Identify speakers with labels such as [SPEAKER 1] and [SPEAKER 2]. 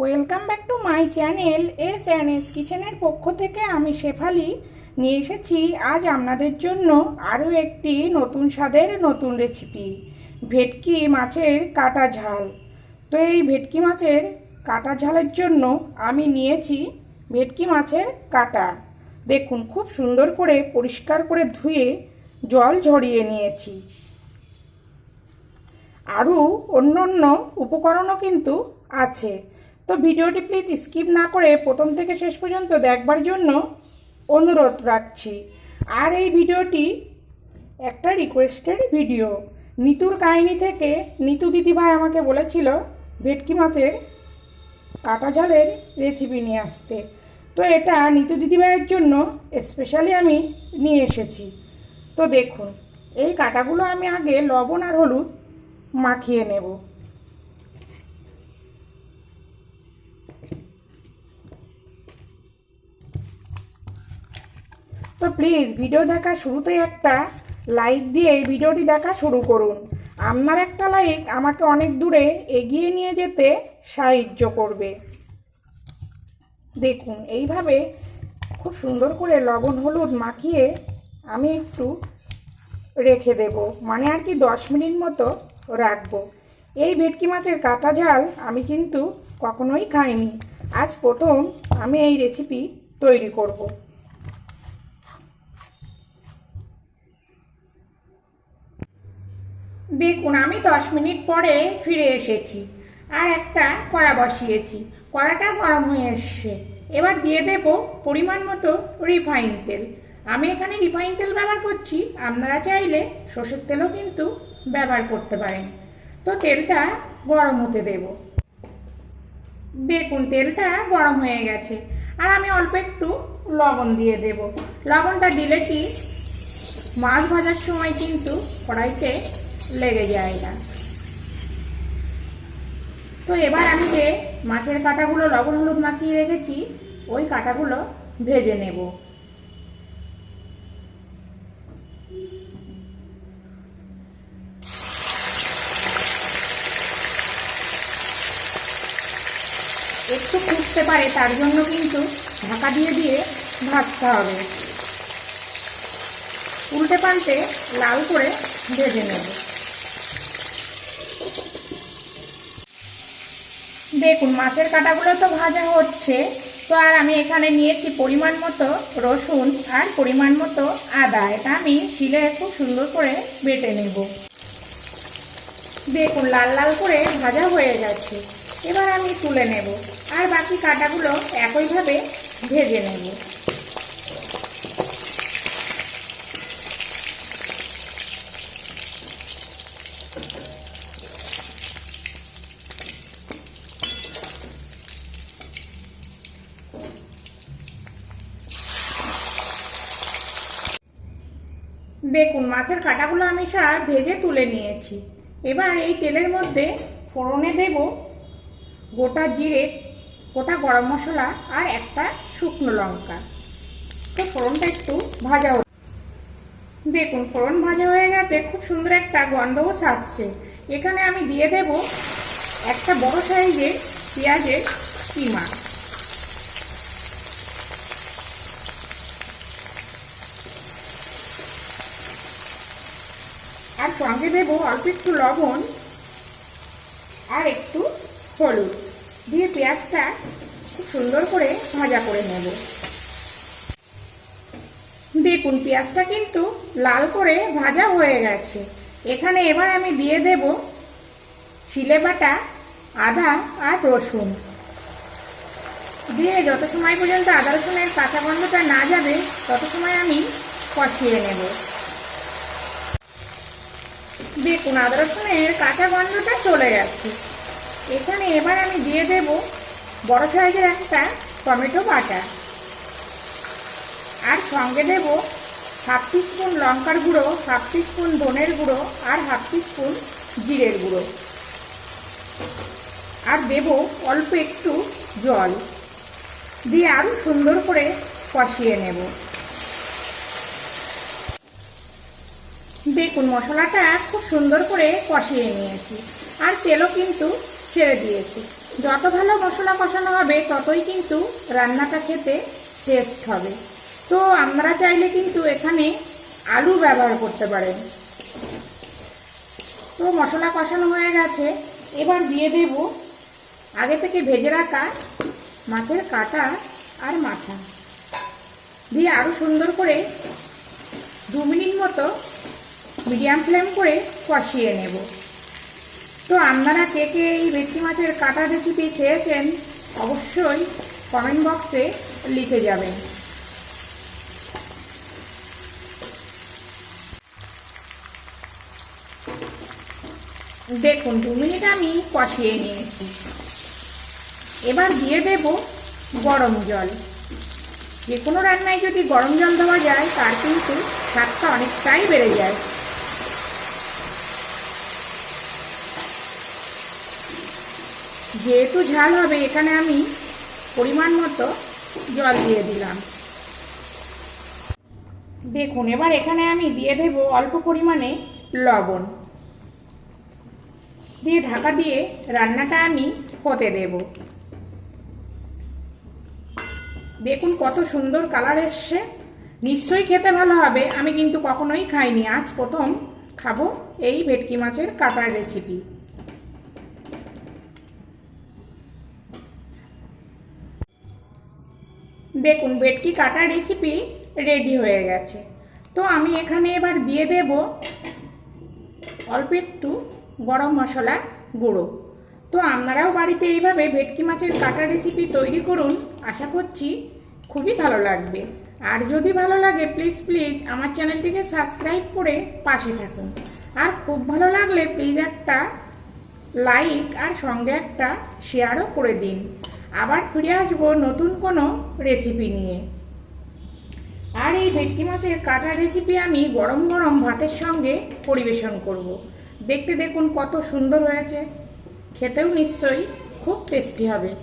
[SPEAKER 1] Welcome back to my channel S and S কিচেনের পক্ষ থেকে আমি শেফালি। নিয়ে এসেছি আজ আপনাদের জন্য আরও একটি নতুন স্বাদের নতুন রেসিপি ভেটকি মাছের কাটা ঝাল। তো এই ভেটকি মাছের কাটা ঝালের জন্য আমি নিয়েছি ভেটকি মাছের কাটা। দেখুন, খুব সুন্দর করে পরিষ্কার করে ধুয়ে জল ঝরিয়ে নিয়েছি। আরও অন্য অন্য উপকরণও কিন্তু আছে। তো ভিডিওটি প্লিজ স্কিপ না করে প্রথম থেকে শেষ পর্যন্ত দেখবার জন্য অনুরোধ রাখছি। আর এই ভিডিওটি একটা রিকোয়েস্টেড ভিডিও নিতুর কাহিনী থেকে নিতু দিদিভাই আমাকে বলেছিল ভেটকি মাছের কাটা ঝালের রেসিপি নিয়ে আসতে। তো এটা নিতু দিদিভাইয়ের জন্য স্পেশালি আমি নিয়ে এসেছি। তো দেখুন, এই কাটাগুলো আমি আগে লবণ আর হলুদ মাখিয়ে নেব। তো প্লিজ ভিডিও দেখা শুরুতেই একটা লাইক দিয়ে ভিডিওটি দেখা শুরু করুন। আপনার একটা লাইক আমাকে অনেক দূরে এগিয়ে নিয়ে যেতে সাহায্য করবে। দেখুন, এইভাবে খুব সুন্দর করে লবণ, হলুদ মাখিয়ে আমি একটু রেখে দেব। মানে আর কি দশ মিনিট মতো রাখব। এই ভেটকি মাছের কাটা ঝাল আমি কিন্তু কখনোই খাইনি। আজ প্রথম আমি এই রেসিপি তৈরি করব। দেখুন, আমি দশ মিনিট পরে ফিরে এসেছি আর একটা কড়া বসিয়েছি। কড়াটা গরম হয়ে এসছে। এবার দিয়ে দেব পরিমাণ মতো রিফাইন তেল। আমি এখানে রিফাইন তেল ব্যবহার করছি। আপনারা চাইলে সর্ষের তেলও কিন্তু ব্যবহার করতে পারেন। তো তেলটা গরম হতে দেব। দেখুন, তেলটা গরম হয়ে গেছে। আর আমি অল্প একটু লবণ দিয়ে দেব। লবণটা দিলে কি? মাছ ভাজার সময় কিন্তু কড়াইতে লেগে যায় না। তো এবার আমি যে মাছের কাঁটাগুলো লবণ হলুদ মাখিয়ে রেখেছি, ওই কাঁটাগুলো ভেজে নেব। একটু ফুটতে পারে, তার জন্য কিন্তু ঢাকা দিয়ে দিয়ে ভাজতে হবে। উল্টে পাল্টে লাল করে ভেজে নেব। দেখুন, মাছের কাটাগুলো তো ভাজা হচ্ছে। তো আর আমি এখানে নিয়েছি পরিমাণ মতো রসুন আর পরিমাণ মতো আদা। এটা আমি শিলে খুব সুন্দর করে বেটে নেব। দেখুন, লাল লাল করে ভাজা হয়ে যাচ্ছে এবার আমি তুলে নেব। আর বাকি কাটাগুলো একইভাবে ভেজে নেব। দেখুন, মাছের কাঁটাগুলো আমি সব ভেজে তুলে নিয়েছি। এবার এই তেলের মধ্যে ফোড়নে দেব গোটা জিরে, গোটা গরম মশলা আর একটা শুকনো লঙ্কা। তো ফোড়নটা একটু ভাজা দেখুন, ফোড়ন ভাজা হয়ে গেছে, খুব সুন্দর একটা গন্ধও ছাড়ছে। এখানে আমি দিয়ে দেব একটা বড় সাইজের পেঁয়াজের কিমা। আর সঙ্গে দেবো অল্প একটু লবণ আর একটু হলুদ। দিয়ে পেঁয়াজটা খুব সুন্দর করে ভাজা করে নেব। দেখুন, পেঁয়াজটা কিন্তু লাল করে ভাজা হয়ে গেছে। এখানে এবার আমি দিয়ে দেব শিলে বাটা, আদা আর রসুন। দিয়ে যত সময় পর্যন্ত আদা রসুনের কাঁচা গন্ধটা না যাবে, তত সময় আমি কষিয়ে নেব। দেখুন আদা রসুনের কাঁচা গন্ধটা চলে গেছে এখানে এবার আমি দিয়ে দেব বড় সাইজের একটা টমেটো বাটা। আর সঙ্গে দেব হাফ টিস্পুন লঙ্কার গুঁড়ো, হাফ টিস্পুন ধনের গুঁড়ো আর হাফ টিস্পুন জিরের গুঁড়ো। আর দেব অল্প একটু জল। দিয়ে আরও সুন্দর করে কষিয়ে নেব। দেখুন মশলাটা খুব সুন্দর করে কষিয়ে নিয়েছি। আর তেলও কিন্তু ছেড়ে দিয়েছি। যত ভালো মশলা কষানো হবে, ততই কিন্তু রান্নাটা খেতে টেস্ট হবে। তো আমরা চাইলে কিন্তু এখানে আলু ব্যবহার করতে পারেন। তো মশলা কষানো হয়ে গেছে। এবার দিয়ে দেব আগে থেকে ভেজে রাখা মাছের কাটা আর মাথা। দিয়ে আরও সুন্দর করে দু মিনিট মতো মিডিয়াম ফ্লেম করে কষিয়ে নেব। তো আপনারা কে কে এই ভেটকি মাছের কাটা রেসিপি খেয়েছেন, অবশ্যই কমেন্ট বক্সে লিখে যাবেন। দেখুন, দু মিনিট আমি কষিয়ে নিয়েছি। এবার দিয়ে দেব গরম জল। যে কোনো রান্নায় যদি গরম জল দেওয়া যায়, তার কিন্তু স্বাদটা অনেকটাই বেড়ে যায়। যেহেতু ঝাল হবে, এখানে আমি পরিমাণ মতো জল দিয়ে দিলাম। দেখুন, এবার এখানে আমি দিয়ে দেব অল্প পরিমাণে লবণ। দিয়ে ঢাকা দিয়ে রান্নাটা আমি হতে দেব। দেখুন কত সুন্দর কালার এসছে। নিশ্চয়ই খেতে ভালো হবে, আমি কিন্তু কখনোই খাইনি। আজ প্রথম খাব এই ভেটকি মাছের কাটার রেসিপি দেখুন ভেটকি কাটা রেসিপি রেডি হয়ে গেছে। তো আমি এখানে এবার দিয়ে দেব অল্প একটু গরম মশলা গুঁড়ো। তো আপনারাও বাড়িতে এইভাবে ভেটকি মাছের কাটা রেসিপি তৈরি করুন, আশা করছি খুবই ভালো লাগবে। আর যদি ভালো লাগে প্লিজ প্লিজ আমার চ্যানেলটিকে সাবস্ক্রাইব করে পাশে থাকুন। আর খুব ভালো লাগলে প্লিজ একটা লাইক আর সঙ্গে একটা শেয়ারও করে দিন। আবার ফিরে আসব নতুন কোনো রেসিপি নিয়ে। আর এই ভেটকি মাছের কাটা রেসিপি আমি গরম গরম ভাতের সঙ্গে পরিবেশন করব। দেখতে দেখুন কত সুন্দর হয়েছে। খেতেও নিশ্চয়ই খুব টেস্টি হবে।